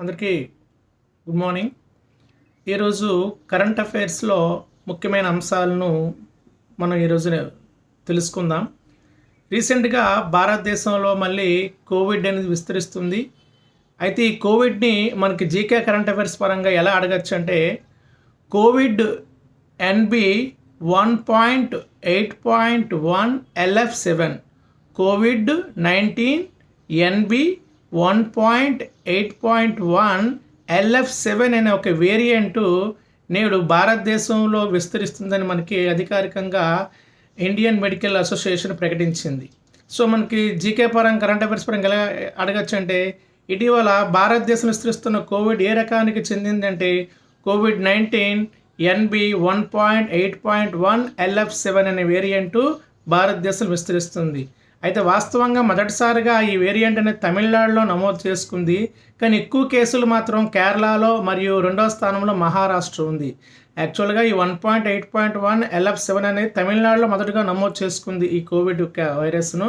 అందరికీ good morning. ఈరోజు current అఫైర్స్లో ముఖ్యమైన అంశాలను మనం ఈరోజు తెలుసుకుందాం. రీసెంట్గా భారతదేశంలో మళ్ళీ కోవిడ్ అనేది విస్తరిస్తుంది. అయితే ఈ కోవిడ్ని మనకి జీకే కరెంట్ అఫైర్స్ పరంగా ఎలా అడగచ్చు అంటే Covid NB one point eight point one LF seven Covid nineteen NB one point eight point one LF seven అనే ఒక వేరియంటు నేడు భారతదేశంలో విస్తరిస్తుందని మనకి అధికారికంగా ఇండియన్ మెడికల్ అసోసియేషన్ ప్రకటించింది. సో మనకి జీకే పరంగా కరెంట్ అఫైర్స్ పరంగా ఎలా అడగచ్చు అంటే ఇటీవల భారతదేశం విస్తరిస్తున్న కోవిడ్ ఏ రకానికి చెందిందంటే Covid nineteen NB one point eight point one LF seven అనే వేరియంటు భారతదేశం విస్తరిస్తుంది. అయితే వాస్తవంగా మొదటిసారిగా ఈ వేరియంట్ అనేది తమిళనాడులో నమోదు చేసుకుంది. కానీ ఎక్కువ కేసులు మాత్రం కేరళలో మరియు రెండవ స్థానంలో మహారాష్ట్ర ఉంది. యాక్చువల్గా ఈ one point eight point one LF seven అనేది తమిళనాడులో మొదటగా నమోదు చేసుకుంది ఈ కోవిడ్ వైరస్ను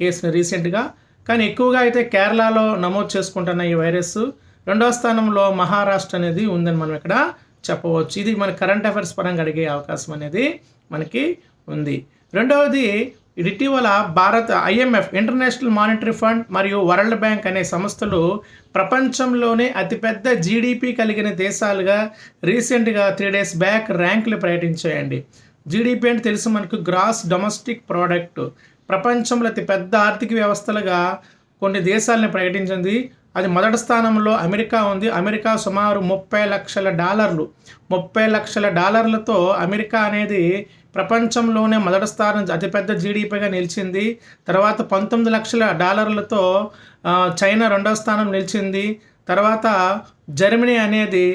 కేసును రీసెంట్గా. కానీ ఎక్కువగా అయితే కేరళలో నమోదు చేసుకుంటున్న ఈ వైరస్ రెండవ స్థానంలో మహారాష్ట్ర అనేది ఉందని మనం ఇక్కడ చెప్పవచ్చు. ఇది మన కరెంట్ అఫైర్స్ పరంగా అడిగే అవకాశం అనేది మనకి ఉంది. రెండవది ఇటీవల Bharat IMF International Monetary Fund మరియు వరల్డ్ బ్యాంక్ అనే సంస్థలు ప్రపంచంలోనే అతిపెద్ద జీడిపి కలిగిన దేశాలుగా రీసెంట్గా త్రీ డేస్ బ్యాక్ ర్యాంకులు ప్రకటించాయండి. జీడిపి అంటే తెలుసు మనకు గ్రాస్ డొమెస్టిక్ ప్రోడక్ట్. ప్రపంచంలో అతి పెద్ద ఆర్థిక వ్యవస్థలుగా కొన్ని దేశాలను ప్రకటించింది అది మొదటి స్థానంలో అమెరికా ఉంది. అమెరికా సుమారు ముప్పై లక్షల డాలర్లు. ముప్పై లక్షల డాలర్లతో అమెరికా అనేది ప్రపంచంలోనే మొదటి స్థానం అతిపెద్ద జీడిపిగా నిలిచింది. తర్వాత పంతొమ్మిది లక్షల డాలర్లతో చైనా రెండవ స్థానం నిలిచింది. తర్వాత జర్మనీ అనేది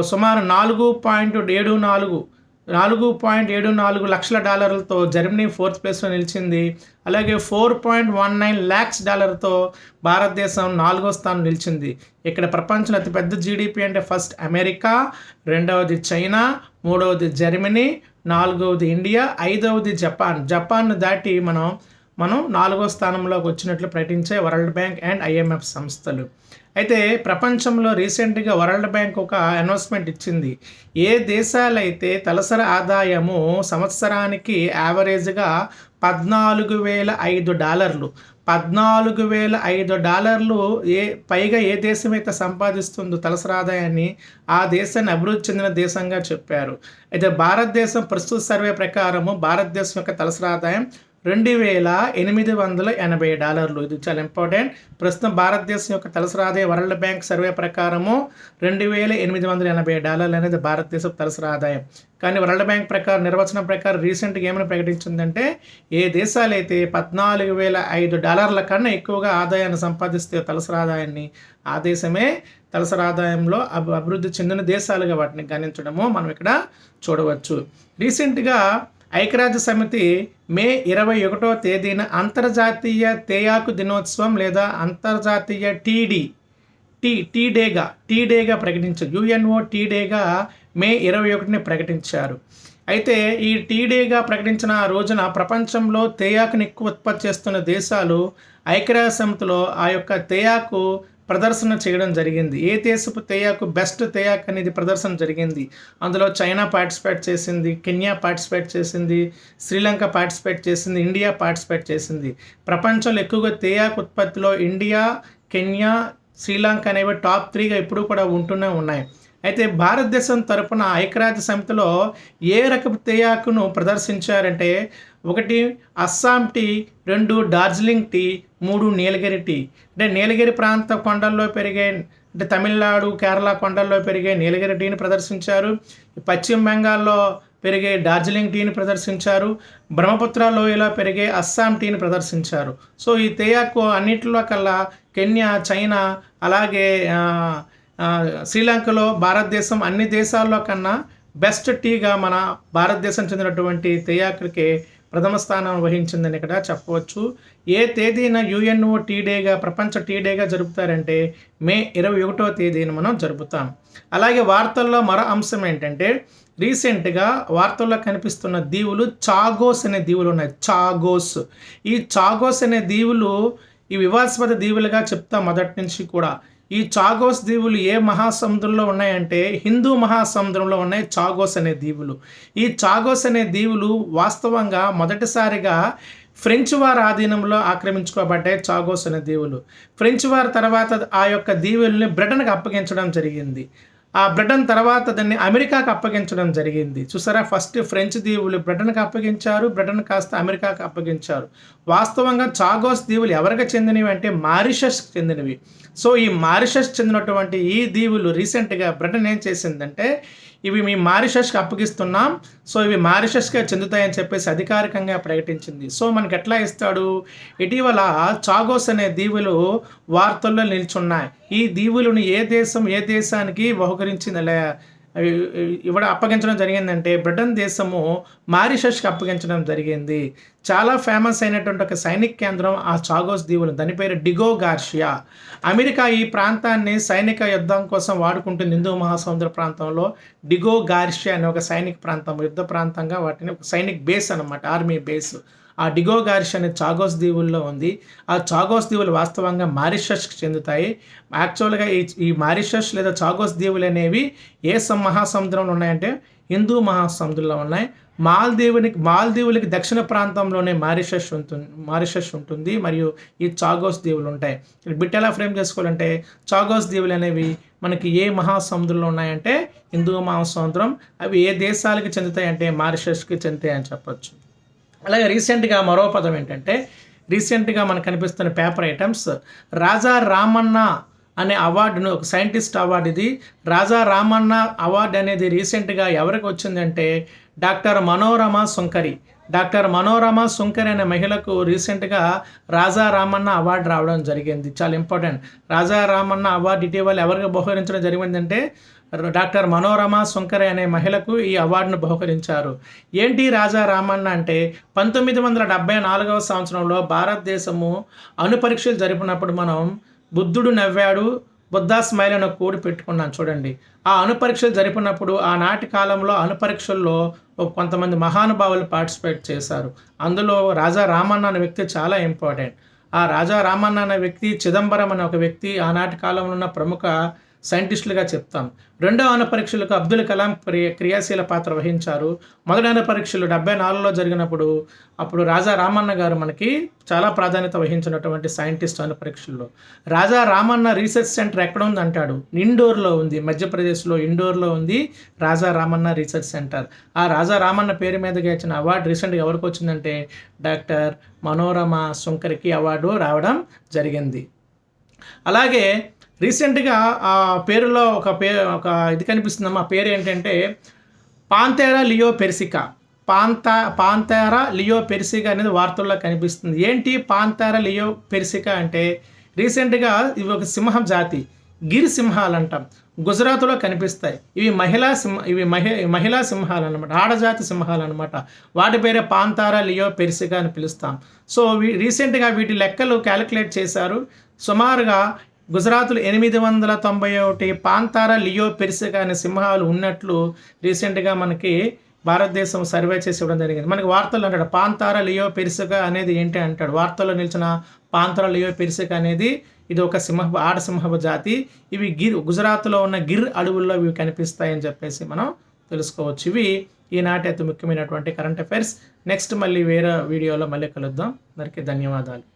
సుమారు నాలుగు పాయింట్ ఏడు నాలుగు నాలుగు పాయింట్ ఏడు నాలుగు లక్షల డాలర్లతో జర్మనీ ఫోర్త్ ప్లేస్లో నిలిచింది. అలాగే four point one nine lakhs డాలర్తో భారతదేశం నాలుగో స్థానం నిలిచింది. ఇక్కడ ప్రపంచంలో అతిపెద్ద జీడిపి అంటే ఫస్ట్ అమెరికా రెండవది చైనా మూడవది జర్మనీ నాలుగవది ఇండియా ఐదవది జపాన్. జపాన్ను దాటి మనం మనం నాలుగో స్థానంలోకి వచ్చినట్లు ప్రకటించే వరల్డ్ బ్యాంక్ అండ్ ఐఎంఎఫ్ సంస్థలు. అయితే ప్రపంచంలో రీసెంట్గా వరల్డ్ బ్యాంక్ ఒక అనౌన్స్మెంట్ ఇచ్చింది. ఏ దేశాలైతే తలసరి ఆదాయము సంవత్సరానికి యావరేజ్గా పద్నాలుగు వేల ఐదు డాలర్లు పద్నాలుగు వేల ఐదు డాలర్లు ఏ పైగా ఏ దేశం అయితే సంపాదిస్తుందో తలసరి ఆదాయాన్ని ఆ దేశాన్ని అభివృద్ధి చెందిన దేశంగా చెప్పారు. అయితే భారతదేశం ప్రస్తుత సర్వే ప్రకారము భారతదేశం యొక్క తలసరి ఆదాయం రెండు వేల ఎనిమిది వందల ఎనభై డాలర్లు. ఇది చాలా ఇంపార్టెంట్. ప్రస్తుతం భారతదేశం యొక్క తలసరి వరల్డ్ బ్యాంక్ సర్వే ప్రకారము రెండు వేల ఎనిమిది వందల ఎనభై డాలర్లు అనేది భారతదేశం తలసరి ఆదాయం కానీ వరల్డ్ బ్యాంక్ ప్రకారం నిర్వచనం ప్రకారం రీసెంట్గా ఏమైనా ప్రకటించిందంటే ఏ దేశాలైతే పద్నాలుగు వేల ఐదు డాలర్ల కన్నా ఎక్కువగా ఆదాయాన్ని సంపాదిస్తే తలసరి ఆదాయాన్ని ఆ దేశమే తలసరి ఆదాయంలో అభివృద్ధి చెందిన దేశాలుగా వాటిని గణించడము మనం ఇక్కడ చూడవచ్చు. రీసెంట్గా ఐక్యరాజ్య సమితి మే ఇరవై ఒకటో తేదీన అంతర్జాతీయ తేయాకు దినోత్సవం లేదా అంతర్జాతీయ టీడీ టీ టీ డేగా టీ డేగా ప్రకటించారు. యుఎన్ఓ టీ డేగా మే ఇరవై ఒకటిని ప్రకటించారు. అయితే ఈ టీ డేగా ప్రకటించిన రోజున ప్రపంచంలో తేయాకుని ఎక్కువ ఉత్పత్తి చేస్తున్న దేశాలు ఐక్యరాజ్య సమితిలో ఆ యొక్క తేయాకు ప్రదర్శన చేయడం జరిగింది. ఏ దేశపు తేయాకు బెస్ట్ తేయాక్ అనేది ప్రదర్శన జరిగింది. అందులో చైనా పార్టిసిపేట్ చేసింది కెన్యా పార్టిసిపేట్ చేసింది శ్రీలంక పార్టిసిపేట్ చేసింది ఇండియా పార్టిసిపేట్ చేసింది. ప్రపంచంలో ఎక్కువగా తేయాకు ఉత్పత్తిలో ఇండియా కెన్యా శ్రీలంక అనేవి టాప్ త్రీగా ఇప్పుడు కూడా ఉంటూనే ఉన్నాయి. అయితే భారతదేశం తరపున ఐక్యరాజ్య సమితిలో ఏ రకపు తేయాకును ప్రదర్శించారంటే ఒకటి అస్సాం టీ రెండు డార్జిలింగ్ టీ మూడు నీలగిరి టీ. అంటే నీలగిరి ప్రాంత కొండల్లో పెరిగే అంటే తమిళనాడు కేరళ కొండల్లో పెరిగే నీలగిరి టీని ప్రదర్శించారు. పశ్చిమ బెంగాల్లో పెరిగే డార్జిలింగ్ టీని ప్రదర్శించారు. బ్రహ్మపుత్ర లోయలో పెరిగే అస్సాం టీని ప్రదర్శించారు. సో ఈ తేయాకు అన్నింటిలో కల్లా కెన్యా చైనా అలాగే శ్రీలంకలో భారతదేశం అన్ని దేశాల్లో కన్నా బెస్ట్ టీగా మన భారతదేశం చెందినటువంటి తేయాకులకి ప్రథమ స్థానం వహించిందని ఇక్కడ చెప్పవచ్చు. ఏ తేదీన యుఎన్ఓ టీ డేగా ప్రపంచ టీ డేగా జరుపుతారంటే మే ఇరవై ఒకటో తేదీన మనం జరుపుతాం. అలాగే వార్తల్లో మరో అంశం ఏంటంటే రీసెంట్గా వార్తల్లో కనిపిస్తున్న దీవులు చాగోస్ అనే దీవులు ఉన్నాయి. చాగోస్. ఈ చాగోస్ అనే దీవులు ఈ వివాదాస్పద దీవులుగా చెప్తా మొదటి నుంచి కూడా. ఈ చాగోస్ దీవులు ఏ మహాసముద్రంలో ఉన్నాయంటే హిందూ మహాసముద్రంలో ఉన్నాయి చాగోస్ అనే దీవులు. ఈ చాగోస్ అనే దీవులు వాస్తవంగా మొదటిసారిగా ఫ్రెంచ్ వారి ఆధీనంలో ఆక్రమించుకోబడ్డాయి చాగోస్ అనే దీవులు. ఫ్రెంచ్ వారి తర్వాత ఆ యొక్క దీవుల్ని బ్రిటన్కి అప్పగించడం జరిగింది. ఆ బ్రిటన్ తర్వాత దాన్ని అమెరికాకు అప్పగించడం జరిగింది. చూసారా? ఫస్ట్ ఫ్రెంచ్ దీవులు బ్రిటన్కి అప్పగించారు బ్రిటన్ కాస్త అమెరికాకు అప్పగించారు. వాస్తవంగా చాగోస్ దీవులు ఎవరికి చెందినవి అంటే మారిషస్కి చెందినవి. సో ఈ మారిషస్ చెందినటువంటి ఈ దీవులు రీసెంట్గా బ్రిటన్ ఏం చేసిందంటే ఇవి మీ మారిషస్కి అప్పగిస్తున్నాం. సో ఇవి మారిషస్కే చెందుతాయని చెప్పేసి అధికారికంగా ప్రకటించింది. సో మనకి ఎట్లా ఇస్తాడు? ఇటీవల చాగోస్ అనే దీవులు వార్తల్లో నిల్చున్నాయి. ఈ దీవులను ఏ దేశం ఏ దేశానికి బహుకరించింది ఇవ్వడం అప్పగించడం జరిగిందంటే బ్రిటన్ దేశము మారిషస్కి అప్పగించడం జరిగింది. చాలా ఫేమస్ అయినటువంటి ఒక సైనిక కేంద్రం ఆ చాగోస్ దీవులు. దాని పేరు డిగో గార్షియా. అమెరికా ఈ ప్రాంతాన్ని సైనిక యుద్ధం కోసం వాడుకుంటుంది హిందూ మహాసముద్ర ప్రాంతంలో డిగో గార్షియా అనే ఒక సైనిక ప్రాంతం యుద్ధ ప్రాంతంగా వాటిని ఒక సైనిక్ బేస్ అనమాట ఆర్మీ బేస్. ఆ డిగో గారిష్ అనే చాగోస్ దీవుల్లో ఉంది. ఆ చాగోస్ దీవులు వాస్తవంగా మారిషస్కి చెందుతాయి. యాక్చువల్గా ఈ ఈ మారిషస్ లేదా చాగోస్ దీవులు అనేవి ఏ మహాసముద్రంలో ఉన్నాయంటే హిందూ మహాసముద్రంలో ఉన్నాయి. మాల్దీవునికి మాల్దీవులకి దక్షిణ ప్రాంతంలోనే మారిషస్ ఉంటుంది మారిషస్ ఉంటుంది మరియు ఈ చాగోస్ దీవులు ఉంటాయి. బిట్ ఎలా ఫ్రేమ్ చేసుకోవాలంటే చాగోస్ దీవులు అనేవి మనకి ఏ మహాసముద్రంలో ఉన్నాయంటే హిందూ మహాసముద్రం అవి ఏ దేశాలకి చెందుతాయంటే మారిషస్కి చెందుతాయి అని చెప్పొచ్చు. అలాగే రీసెంట్గా మరో పదం ఏంటంటే రీసెంట్గా మనకు కనిపిస్తున్న పేపర్ ఐటమ్స్ రాజా రామన్న అనే అవార్డును ఒక సైంటిస్ట్ అవార్డు ఇది రాజా రామన్న అవార్డు అనేది రీసెంట్గా ఎవరికి వచ్చిందంటే డాక్టర్ మనోరమ సుంకరి. డాక్టర్ మనోరమ సుంకరి అనే మహిళకు రీసెంట్గా రాజా రామన్న అవార్డు రావడం జరిగింది. చాలా ఇంపార్టెంట్. రాజా రామన్న అవార్డు ఇటీవల ఎవరికి బహుకరించడం జరిగిందంటే డాక్టర్ మనోరమ సుంకరే అనే మహిళకు ఈ అవార్డును బహుకరించారు. ఏంటి రాజా రామన్న అంటే పంతొమ్మిది వందల డెబ్బై నాలుగవ సంవత్సరంలో భారతదేశము అణుపరీక్షలు జరిపినప్పుడు మనం బుద్ధుడు నవ్వాడు బుద్ధా స్మైల్ అని కోడి పెట్టుకున్నాను. చూడండి. ఆ అణుపరీక్షలు జరిపినప్పుడు ఆనాటి కాలంలో అణుపరీక్షల్లో కొంతమంది మహానుభావులు పార్టిసిపేట్ చేశారు. అందులో రాజా రామన్న అనే వ్యక్తి చాలా ఇంపార్టెంట్. ఆ రాజా రామన్న అనే వ్యక్తి చిదంబరం అనే ఒక వ్యక్తి ఆనాటి కాలంలో ఉన్న ప్రముఖ సైంటిస్టులుగా చెప్తాం. రెండో అణు పరీక్షలకు అబ్దుల్ కలాం క్రియాశీల పాత్ర వహించారు. మొదటి అణు పరీక్షలు డెబ్బై నాలుగులో జరిగినప్పుడు అప్పుడు రాజా రామన్న గారు మనకి చాలా ప్రాధాన్యత వహించినటువంటి సైంటిస్ట్ అణు పరీక్షల్లో. రాజా రామన్న రీసెర్చ్ సెంటర్ ఎక్కడ ఉంది అంటాడు ఇండోర్లో ఉంది. మధ్యప్రదేశ్లో ఇండోర్లో ఉంది రాజా రామన్న రీసెర్చ్ సెంటర్. ఆ రాజా రామన్న పేరు మీదగా ఇచ్చిన అవార్డు రీసెంట్గా ఎవరికి వచ్చిందంటే డాక్టర్ మనోరమ సుంకరికి అవార్డు రావడం జరిగింది. అలాగే రీసెంట్గా ఆ పేరులో ఒక పే ఒక ఇది కనిపిస్తుందమ్మా పేరు ఏంటంటే పాంతేరా లియో పెర్సికా. పాంత పాంతారా లియో పెర్సికా అనేది వార్తల్లో కనిపిస్తుంది. ఏంటి పాంతారా లియో పెర్సికా అంటే? రీసెంట్గా ఇవి ఒక సింహం జాతి. గిరి సింహాలు అంటాం గుజరాత్లో కనిపిస్తాయి. ఇవి మహిళా సింహ ఇవి మహి మహిళా సింహాలు అనమాట ఆడజాతి సింహాలు అనమాట వాటి పేరే పాంతారా లియో పెర్సికా అని పిలుస్తాం. సో రీసెంట్గా వీటి లెక్కలు క్యాలిక్యులేట్ చేశారు. సుమారుగా గుజరాత్లో ఎనిమిది వందల తొంభై ఒకటి పాంతార లియో పెరిసిగా అనే సింహాలు ఉన్నట్లు రీసెంట్గా మనకి భారతదేశం సర్వే చేసి ఇవ్వడం జరిగింది. మనకి వార్తలు అంటాడు పాంతార లియో పెరిసిక అనేది ఏంటి? అంటాడు. వార్తల్లో నిలిచిన పాంతార లియో పెరిసిక అనేది ఇది ఒక సింహ ఆడసింహపు జాతి. ఇవి గిర్ గుజరాత్లో ఉన్న గిర్ అడవుల్లో ఇవి కనిపిస్తాయని చెప్పేసి మనం తెలుసుకోవచ్చు. ఇవి ఈనాటి అతి ముఖ్యమైనటువంటి కరెంట్ అఫైర్స్. నెక్స్ట్ మళ్ళీ వేరే వీడియోలో మళ్ళీ కలుద్దాం. అందరికీ ధన్యవాదాలు.